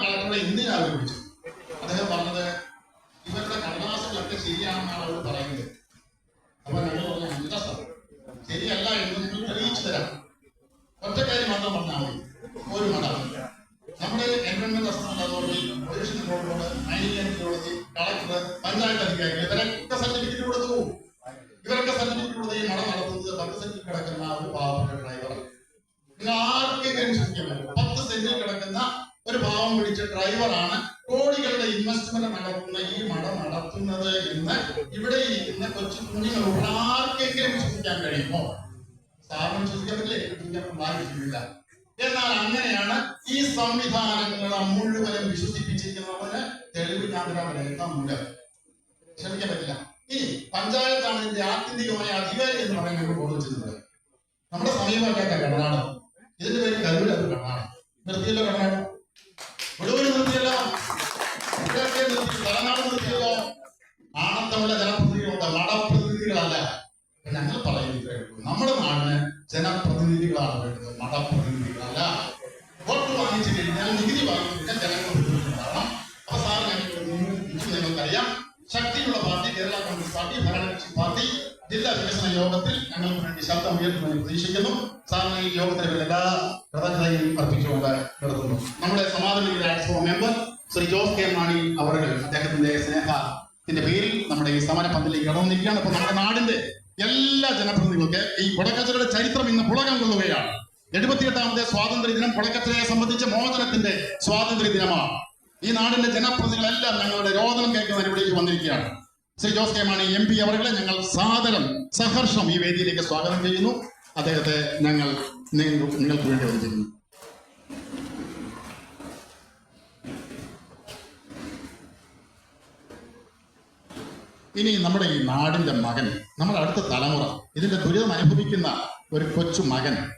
കളക്ടറെ എന്തിനാ അവർ വിളിച്ചത്? അദ്ദേഹം പറഞ്ഞത് ഇവരുടെ കടലാസുകളൊക്കെ ശരിയാണെന്നാണ് അവർ പറയുന്നത്. അപ്പൊ ഞങ്ങൾ പറഞ്ഞ അന്തസ്സം ശരിയല്ല എന്ന് നിങ്ങൾ തെളിയിച്ചു തരാം ഒറ്റ കാര്യം മാത്രം പറഞ്ഞാൽ മതി. ഒരു മഠം നമ്മുടെ environment assistant authority pollution control board mining geology collector panchayat അധികാരികൾ ഇവരൊക്കെ സർട്ടിഫിക്കറ്റ് കൊടുത്തു ഡ്രൈവറാണ് കോടികളുടെ ഇൻവെസ്റ്റ്മെന്റ് നടത്തുന്ന ഈ മഠം നടത്തുന്നത് എന്ന് ഇവിടെ ഇരിക്കുന്ന കൊച്ചു കുഞ്ഞുങ്ങളോട് ആർക്കെങ്കിലും വിശ്വസിക്കാൻ കഴിയുമോ? സ്ഥാപനം വിശ്വസിക്കാൻ പറ്റില്ല എന്നാൽ അങ്ങനെയാണ് ഈ സംവിധാനങ്ങളെ മുഴുവനും വിശ്വസിപ്പിച്ചിരിക്കുന്നവന് തെളിവ് ഞാൻ ക്ഷമിക്കാൻ പറ്റില്ല. ഇനി പഞ്ചായത്താണ് ഇതിന്റെ ആത്യന്തികമായ അധികാരി എന്ന് പറയുന്നത് ഞങ്ങൾ ബോധിച്ചിട്ടുണ്ട് നമ്മുടെ സമീപമല്ലാത്ത കടനാട് ഇതിന്റെ പേര് കരുവിലത് കടനാട് നിർത്തിയല്ലോ കടനാട് മുഴുവൻ നിർത്തിയല്ലോ. ഇവിടെയൊക്കെ നിർത്തി കടനാട് നിർത്തിയല്ലോ. ആണത്തമുള്ള ജനപ്രതിനിധികളുണ്ട് മഠപ്രതിനിധികളല്ല അപ്പൊ ഞങ്ങൾ പറയുന്നത്. നമ്മുടെ നാടിന് ജനപ്രതിനിധികളാണ് വേണ്ടത് മഠപ്രതിനിധികളല്ല വോട്ട് വാങ്ങിച്ചു കഴിഞ്ഞാൽ നികുതി വാങ്ങിക്കാൻ ജനങ്ങൾ ഉണ്ടാവണം അവസാനം ഞങ്ങൾക്ക് ഞങ്ങൾക്കറിയാം. ശക്തിയുള്ള പാർട്ടി കേരള കോൺഗ്രസ് പാർട്ടി വികസന യോഗത്തിൽ ഞങ്ങൾക്ക് വേണ്ടി ശബ്ദം ഉയർത്തുമെന്ന് പ്രതീക്ഷിക്കുന്നു. സാറിന് ഈ യോഗത്തിന് എല്ലാ കൃതജ്ഞതയും അർപ്പിച്ചുകൊണ്ട് നടത്തുന്നു. നമ്മുടെ സമാധാന രാജ്യസഭ മെമ്പർ ശ്രീ ജോസ് കെ മാണി അവർ അദ്ദേഹത്തിന്റെ സ്നേഹത്തിന്റെ പേരിൽ നമ്മുടെ ഈ സമര പന്തലിലേക്ക് കടന്നു നിൽക്കുകയാണ് അപ്പൊ നമ്മുടെ നാടിന്റെ എല്ലാ ജനപ്രതിനിധികൾക്ക് ഈ പുഴക്കച്ചയുടെ ചരിത്രം ഇന്ന് പുളകം കൊള്ളുകയാണ്. എഴുപത്തിയെട്ടാമത്തെ സ്വാതന്ത്ര്യ ദിനം പുഴക്കച്ചയെ സംബന്ധിച്ച മോചനത്തിന്റെ സ്വാതന്ത്ര്യ ദിനമാണ് ഈ നാടിന്റെ ജനപ്രതിനിധികളെല്ലാം ഞങ്ങളുടെ രോദനം കേൾക്കുന്നതിന് ഇവിടേക്ക് വന്നിരിക്കുകയാണ്. Shri Jose K Mani M P അവരുടെ ഞങ്ങൾ സാദരം സഹർഷം ഈ വേദിയിലേക്ക് സ്വാഗതം ചെയ്യുന്നു. അദ്ദേഹത്തെ ഞങ്ങൾ നിങ്ങൾ- നിങ്ങൾക്ക് വേണ്ടി വന്നിരിക്കുന്നു. ഇനി നമ്മുടെ ഈ നാടിന്റെ മകൻ നമ്മുടെ അടുത്ത തലമുറ ഇതിന്റെ ദുരിതം അനുഭവിക്കുന്ന ഒരു കൊച്ചു മകൻ.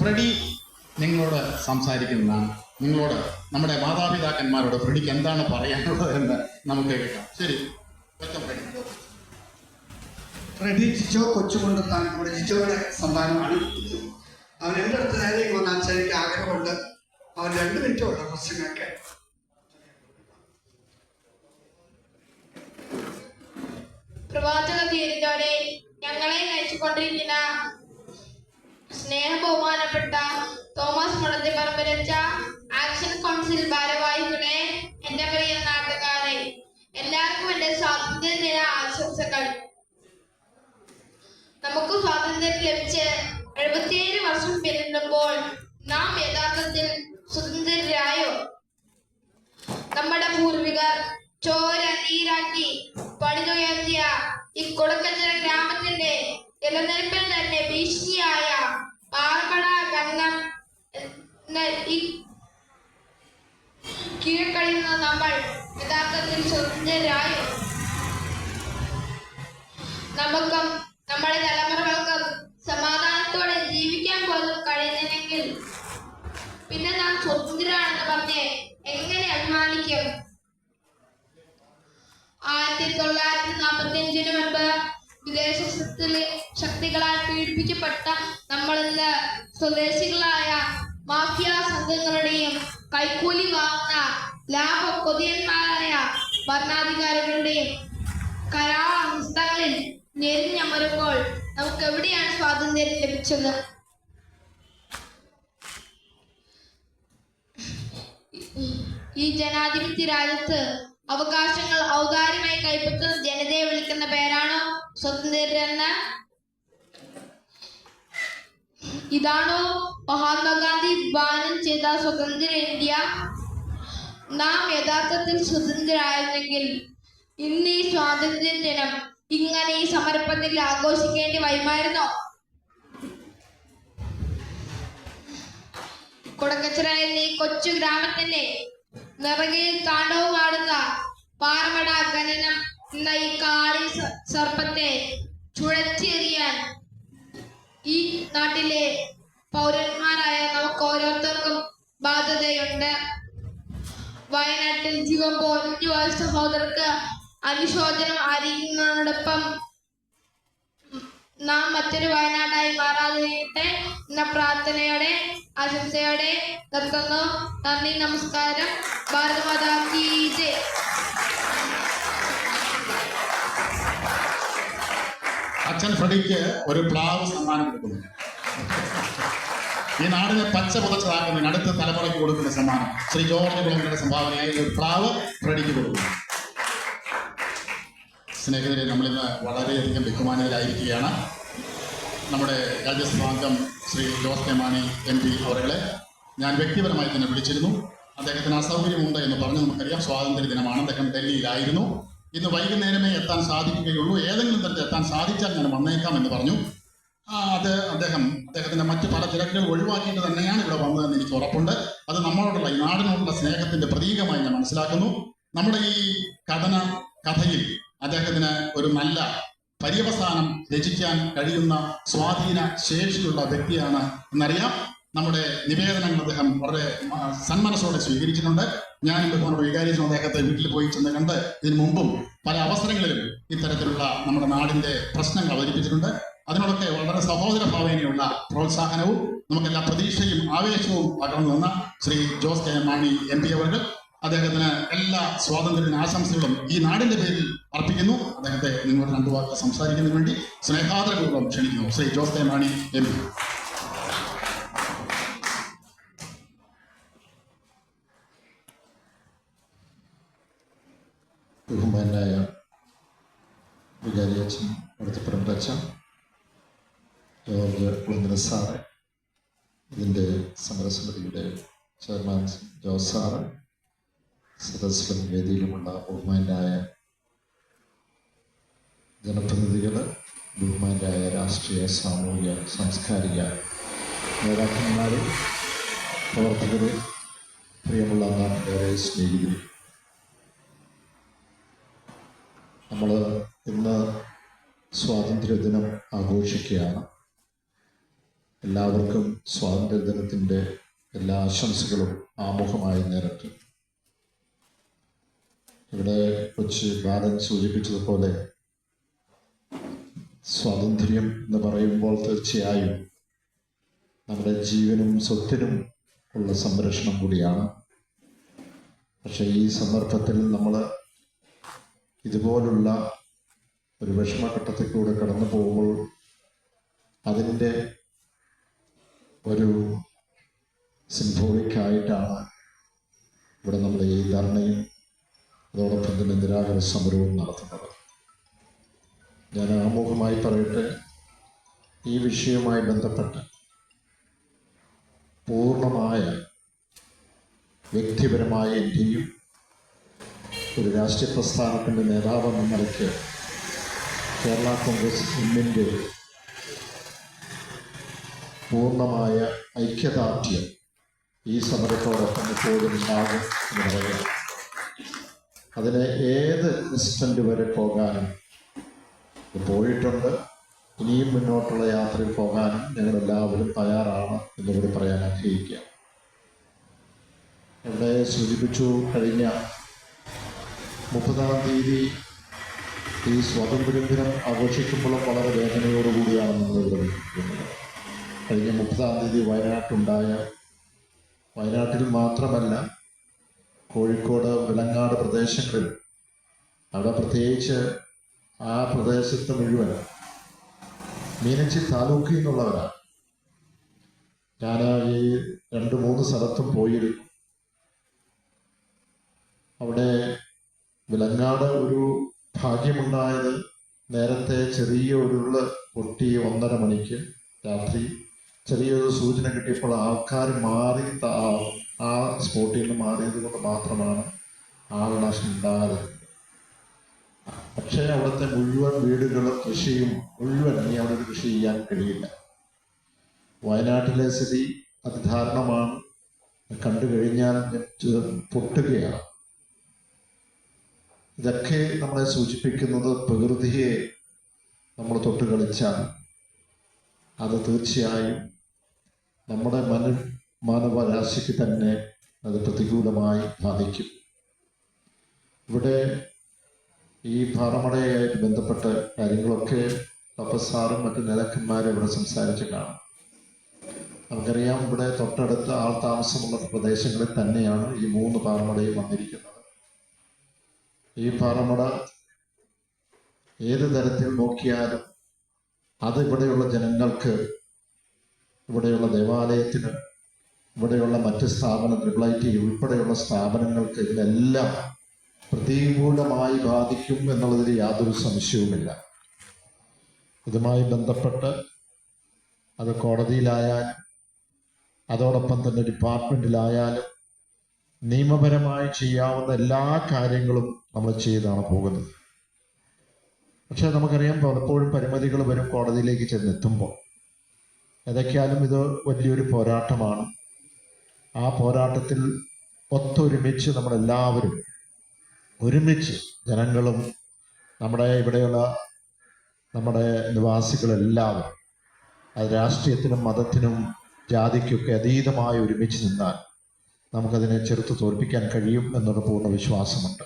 ഫ്രെഡി നിങ്ങളോട് സംസാരിക്കുന്നതാണ്. നിങ്ങളോട് നമ്മുടെ മാതാപിതാക്കന്മാരോട് ഫ്രെഡിക്ക് എന്താണ് പറയാനുള്ളത് എന്ന് നമുക്ക് കേൾക്കാം. ശരി. Welcome Freddy. ഫ്രെഡി ജിജോ കൊച്ചുകൊണ്ടെന്നാണ് ഇവിടെ ജിജോയുടെ സന്താനമാണ് അവൻ എന്റെ അടുത്ത് നേരേക്ക് വന്ന അച്ഛൻ എനിക്ക് ആഗ്രഹമുണ്ട്. അവൻ രണ്ട് മിനിറ്റ് ഉള്ള ക്വസ്റ്റ്യനൊക്കെ പ്രവാചക തീരത്തോടെ ഞങ്ങളെ നയിച്ചുകൊണ്ടിരിക്കുന്ന സ്നേഹബഹുമാനപ്പെട്ട തോമസ് മുളന്തിപ്പറമ്പ് രച്ച ആക്ഷൻ കൗൺസിൽ ഭാരവാഹികളെ എന്റെ പ്രിയ നാട്ടുകാരെ എല്ലാവർക്കും എന്റെ സ്വാതന്ത്ര്യ ദിന ആശംസകൾ. നമുക്ക് സ്വാതന്ത്ര്യം ലഭിച്ച് എഴുപത്തിയേഴ് വർഷം പിന്നിടുമ്പോൾ നാം യഥാർത്ഥത്തിൽ സ്വതന്ത്രരായോ? നമ്മുടെ പൂർവികർ ചോര നീരാക്കി പണിതുയർത്തിയ ഈ കൊടക്കഞ്ചര ഗ്രാമത്തിന്റെ നിലനിൽപ്പിൽ തന്നെ ഭീഷണിയായ പാർപ്പട ഗംഗം കീഴക്കഴിയുന്ന നമ്മൾ യഥാർത്ഥത്തിൽ സ്വതന്ത്രരായോ? നമുക്കും നമ്മുടെ തലമുറകൾക്ക് സമാധാനത്തോടെ ജീവിക്കാൻ പോലും കഴിയുന്നില്ലെങ്കിൽ പിന്നെ നാം സ്വതന്ത്രരാണെന്ന് പറഞ്ഞ് എങ്ങനെ അഭിമാനിക്കും? ആയിരത്തി തൊള്ളായിരത്തി നാൽപ്പത്തി അഞ്ചിന് മുൻപ് വിദേശ ശക്തികളാൽ പീഡിപ്പിക്കപ്പെട്ട നമ്മൾ ഇന്ന് സ്വദേശികളായ മാഫിയ സംഘങ്ങളുടെയും കൈക്കൂലി വാങ്ങുന്ന ലാഭ കൊതിയന്മാരായ ഭരണാധികാരികളുടെയും കരാഹസ്തങ്ങളിൽ ഞെരിഞ്ഞമരുമ്പോൾ നമുക്ക് എവിടെയാണ് സ്വാതന്ത്ര്യം ലഭിച്ചത്? ഈ ജനാധിപത്യ രാജ്യത്ത് അവകാശങ്ങൾ ഔദാര്യമായി കൈപ്പറ്റുന്ന ജനതയെ വിളിക്കുന്ന പേരാണോ സ്വതന്ത്രരെന്ന് ഇതാണോ മഹാത്മാഗാന്ധി വിഭാവനം ചെയ്ത സ്വതന്ത്ര ഇന്ത്യ? നാം യഥാർത്ഥത്തിൽ സ്വതന്ത്രരായിരുന്നെങ്കിൽ ഇന്ന് ഈ സ്വാതന്ത്ര്യ ദിനം ഇങ്ങനെ ഈ സമരപ്പത്തിൽ ആഘോഷിക്കേണ്ടി വരുമായിരുന്നോ? കൊടക്കച്ചിറയിലെ കൊച്ചു ഗ്രാമത്തിന്റെ നിറകയിൽ താണ്ടവുമാടുന്ന പാറമട ഖനനം എന്ന ഈ കാളി സർപ്പത്തെ ചുഴറ്റിയെറിയാൻ ഈ നാട്ടിലെ പൗരന്മാരായ നമുക്ക് ഓരോരുത്തർക്കും ബാധ്യതയുണ്ട്. വയനാട്ടിൽ ജീവൻ പൊലിഞ്ഞു പോയ സഹോദരർക്ക് അനുശോചനം അറിയുന്നതോടൊപ്പം നാം മറ്റൊരു വയനാടായി മാറാതിരിക്കട്ടെ. എന്ന പ്രാർത്ഥനയോടെ ആശംസയോടെ നിർത്തുന്നു. നന്ദി നമസ്കാരം. ഭാരതമാതാ കീ അച്ഛൻ ഫ്രഡിക്ക് ഒരു പ്ലാവ് സമ്മാനം കൊടുക്കുന്നു. ഈ നാടിനെ പച്ച പുതച്ചതാക്കുന്നതിന് അടുത്ത തലമുറയ്ക്ക് കൊടുക്കുന്ന സമ്മാനം. ശ്രീ ജോർജ് കുളങ്ങളുടെ സംഭാവനയായി ഒരു പ്ലാവ് ഫ്രഡിക്ക് കൊടുക്കുന്നു. സ്നേഹിതരെ നമ്മളിന്ന് വളരെയധികം ബഹുമാനിതരായിരിക്കുകയാണ് നമ്മുടെ രാജ്യസഭാംഗം Shri Jose K Mani M P അവരെ ഞാൻ വ്യക്തിപരമായി തന്നെ വിളിച്ചിരുന്നു. അദ്ദേഹത്തിന് അസൗകര്യമുണ്ട് എന്ന് പറഞ്ഞ് നമുക്കറിയാം. സ്വാതന്ത്ര്യ ദിനമാണ്. അദ്ദേഹം ഡൽഹിയിലായിരുന്നു. ഇന്ന് വൈകുന്നേരമേ എത്താൻ സാധിക്കുകയുള്ളൂ. ഏതെങ്കിലും തരത്തിൽ എത്താൻ സാധിച്ചാൽ ഞാൻ വന്നേക്കാം എന്ന് പറഞ്ഞു. അത് അദ്ദേഹം അദ്ദേഹത്തിന്റെ മറ്റു പല തിരക്കുകൾ ഒഴിവാക്കിയിട്ട് തന്നെയാണ് ഇവിടെ വന്നതെന്ന് എനിക്ക് ഉറപ്പുണ്ട്. അത് നമ്മളോടുള്ള ഈ നാടിനോടുള്ള സ്നേഹത്തിന്റെ പ്രതീകമായി ഞാൻ മനസ്സിലാക്കുന്നു. നമ്മുടെ ഈ കഥന കഥയിൽ അദ്ദേഹത്തിന് ഒരു നല്ല പര്യവസാനം രചിക്കാൻ കഴിയുന്ന സ്വാധീന ശേഷിയുള്ള വ്യക്തിയാണ് എന്നറിയാം. നമ്മുടെ നിവേദനങ്ങൾ അദ്ദേഹം വളരെ സന്മനസ്സോടെ സ്വീകരിച്ചിട്ടുണ്ട്. ഞാനും ബഹുമാനോട് വികാരിച്ചു അദ്ദേഹത്തെ വീട്ടിൽ പോയി ചെന്ന് കണ്ട് ഇതിനു മുമ്പും പല അവസരങ്ങളിലും ഇത്തരത്തിലുള്ള നമ്മുടെ നാടിന്റെ പ്രശ്നങ്ങൾ അവതരിപ്പിച്ചിട്ടുണ്ട്. അതിനോടൊക്കെ വളരെ സഹോദര ഭാവേനയുള്ള പ്രോത്സാഹനവും നമുക്കെല്ലാ പ്രതീക്ഷയും ആവേശവും പകർന്നു Shri Jose K Mani M P അവർ അദ്ദേഹത്തിന് എല്ലാ സ്വാതന്ത്ര്യത്തിന് ആശംസകളും ഈ നാടിന്റെ പേരിൽ അർപ്പിക്കുന്നു. അദ്ദേഹത്തെ നിങ്ങളുടെ രണ്ടു വാക്ക് സംസാരിക്കുന്നതിന് വേണ്ടി സ്നേഹാദരപൂർവം ക്ഷണിക്കുന്നു. Shri Jose K Mani M P. ബഹുമാനായ വികാരി അച്ഛൻ അടുത്തപ്പുറം അച്ഛൻ ജോർജ് കുളങ്കര സാറ് ഇതിന്റെ സമരസമിതിയുടെ ചെയർമാൻ ജോസ് സാറ് സദസ്സിലും വേദിയിലുമുള്ള ബഹുമാനായ ജനപ്രതിനിധികൾ ബഹുമാനായ രാഷ്ട്രീയ സാമൂഹിക സാംസ്കാരിക നേതാക്കന്മാർ പ്രവർത്തകർ പ്രിയമുള്ള നാട്ടുകാരെ സ്നേഹിതരും. നമ്മൾ ഇന്ന് സ്വാതന്ത്ര്യദിനം ആഘോഷിക്കുകയാണ്. എല്ലാവർക്കും സ്വാതന്ത്ര്യദിനത്തിന്റെ എല്ലാ ആശംസകളും ആമുഖമായി നേരട്ടെ. ഇവിടെ കൊച്ച് ബാലൻ സൂചിപ്പിച്ചതുപോലെ സ്വാതന്ത്ര്യം എന്ന് പറയുമ്പോൾ തീർച്ചയായും നമ്മുടെ ജീവനും സ്വത്തിനും ഉള്ള സംരക്ഷണം കൂടിയാണ്. പക്ഷേ ഈ സന്ദർഭത്തിൽ നമ്മൾ ഇതുപോലുള്ള ഒരു വിഷമഘട്ടത്തിൽ കൂടെ കടന്നു പോകുമ്പോൾ അതിന്റെ ഒരു സിംബോളിക്കായിട്ടാണ് ഇവിടെ നമ്മൾ ഈ ധർണയും അതോടൊപ്പം തന്നെ നിരാകര സമരവും നടത്തുന്നത്. ഞാൻ ആമുഖമായി പറയട്ടെ ഈ വിഷയവുമായി ബന്ധപ്പെട്ട് പൂർണമായ വ്യക്തിപരമായ എന്റെയും ഒരു രാഷ്ട്രീയ പ്രസ്ഥാനത്തിന്റെ നേതാവെന്ന നിലയ്ക്ക് കേരള കോൺഗ്രസ് എമ്മിന്റെ പൂർണമായ ഐക്യദാർഢ്യം ഈ സമരത്തോടൊപ്പം ഇപ്പോഴും ഉണ്ടാകും എന്ന് പറയാം അതിന് ഏത് ഡിസ്റ്റന്റ് വരെ പോകാനും പോയിട്ടുണ്ട്. ഇനിയും മുന്നോട്ടുള്ള യാത്രയിൽ പോകാനും ഞങ്ങളെല്ലാവരും തയ്യാറാണ് എന്നുകൂടി പറയാൻ ആഗ്രഹിക്കുക. ഇവിടെ സൂചിപ്പിച്ചു കഴിഞ്ഞ മുപ്പതാം തീയതി ഈ സ്വാതന്ത്ര്യ ദിനം ആഘോഷിക്കുമ്പോഴും വളരെ വേദനയോടുകൂടിയാണ് നമ്മളിവിടെ നിൽക്കുന്നത്. കഴിഞ്ഞ മുപ്പതാം തീയതി വയനാട്ടുണ്ടായ വയനാട്ടിൽ മാത്രമല്ല കോഴിക്കോട് വിലങ്ങാട് പ്രദേശങ്ങളിൽ അവിടെ പ്രത്യേകിച്ച് ആ പ്രദേശത്ത് മുഴുവൻ മീനച്ചി താലൂക്കിൽ നിന്നുള്ളവരാണ് ഞാൻ ഈ രണ്ട് മൂന്ന് സ്ഥലത്തും പോയിരുന്നു. അവിടെ വിലങ്ങാട് ഒരു ഭാഗ്യമുണ്ടായത് നേരത്തെ ചെറിയ ഉരുൾ പൊട്ടി ഒന്നര മണിക്ക് രാത്രി ചെറിയൊരു സൂചന കിട്ടിയപ്പോൾ ആൾക്കാർ മാറി ആ സ്പോട്ടിൽ നിന്ന് മാറിയത് കൊണ്ട് മാത്രമാണ് ആൾനാശം ഉണ്ടാകാതെ പക്ഷേ അവിടുത്തെ മുഴുവൻ വീടുകളും കൃഷിയും മുഴുവൻ ഇനി അവിടെ കൃഷി ചെയ്യാൻ കഴിയില്ല. വയനാട്ടിലെ സ്ഥിതി അതിധാരണമാണ് കണ്ടു കഴിഞ്ഞാൽ പൊട്ടുകയാണ്. ഇതൊക്കെ നമ്മളെ സൂചിപ്പിക്കുന്നത് പ്രകൃതിയെ നമ്മൾ തൊട്ട് കളിച്ചാൽ അത് തീർച്ചയായും നമ്മുടെ മനു മാനവരാശിക്ക് തന്നെ അത് പ്രതികൂലമായി ബാധിക്കും. ഇവിടെ ഈ ഭാറമടയുമായിട്ട് ബന്ധപ്പെട്ട കാര്യങ്ങളൊക്കെ തപസ്സാറും മറ്റു നേതാക്കന്മാരും ഇവിടെ സംസാരിച്ച് കാണും. നമുക്കറിയാം ഇവിടെ തൊട്ടടുത്ത ആൾ താമസമുള്ള പ്രദേശങ്ങളിൽ തന്നെയാണ് ഈ മൂന്ന് പാറമടയും വന്നിരിക്കുന്നത്. ഈ പാറമട ഏത് തരത്തിൽ നോക്കിയാലും അത് ഇവിടെയുള്ള ജനങ്ങൾക്ക് ഇവിടെയുള്ള ദേവാലയത്തിന് ഇവിടെയുള്ള മറ്റ് സ്ഥാപനം ട്രിപ്പിൾ ഐ ടി ഉൾപ്പെടെയുള്ള സ്ഥാപനങ്ങൾക്ക് ഇതിനെല്ലാം പ്രതികൂലമായി ബാധിക്കും എന്നുള്ളതിൽ യാതൊരു സംശയവുമില്ല. ഇതുമായി ബന്ധപ്പെട്ട് അത് കോടതിയിലായാലും അതോടൊപ്പം തന്നെ ഡിപ്പാർട്ട്മെന്റിലായാലും നിയമപരമായി ചെയ്യാവുന്ന എല്ലാ കാര്യങ്ങളും നമ്മൾ ചെയ്താണ് പോകുന്നത്. പക്ഷെ നമുക്കറിയാം പലപ്പോഴും പരിമിതികൾ വരും കോടതിയിലേക്ക് ചെന്നെത്തുമ്പോൾ. ഏതൊക്കെയാലും ഇത് വലിയൊരു പോരാട്ടമാണ്. ആ പോരാട്ടത്തിൽ ഒത്തൊരുമിച്ച് നമ്മളെല്ലാവരും ഒരുമിച്ച് ജനങ്ങളും നമ്മുടെ ഇവിടെയുള്ള നമ്മുടെ നിവാസികളെല്ലാവരും അത് രാഷ്ട്രീയത്തിനും മതത്തിനും ജാതിക്കൊക്കെ അതീതമായി ഒരുമിച്ച് നിന്നാൽ നമുക്കതിനെ ചെറുത്ത് തോൽപ്പിക്കാൻ കഴിയും എന്നൊരു പൂർണ വിശ്വാസമുണ്ട്.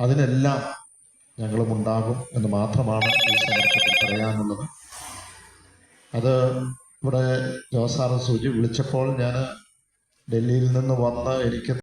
അതിനെല്ലാം ഞങ്ങളും ഉണ്ടാകും എന്ന് മാത്രമാണ് ഈ സന്ദർഭത്തിൽ പറയാനുള്ളത്. അത് ഇവിടെ ജോസാറ് സൂചി വിളിച്ചപ്പോൾ ഞാൻ ഡൽഹിയിൽ നിന്ന് വന്ന് എനിക്ക്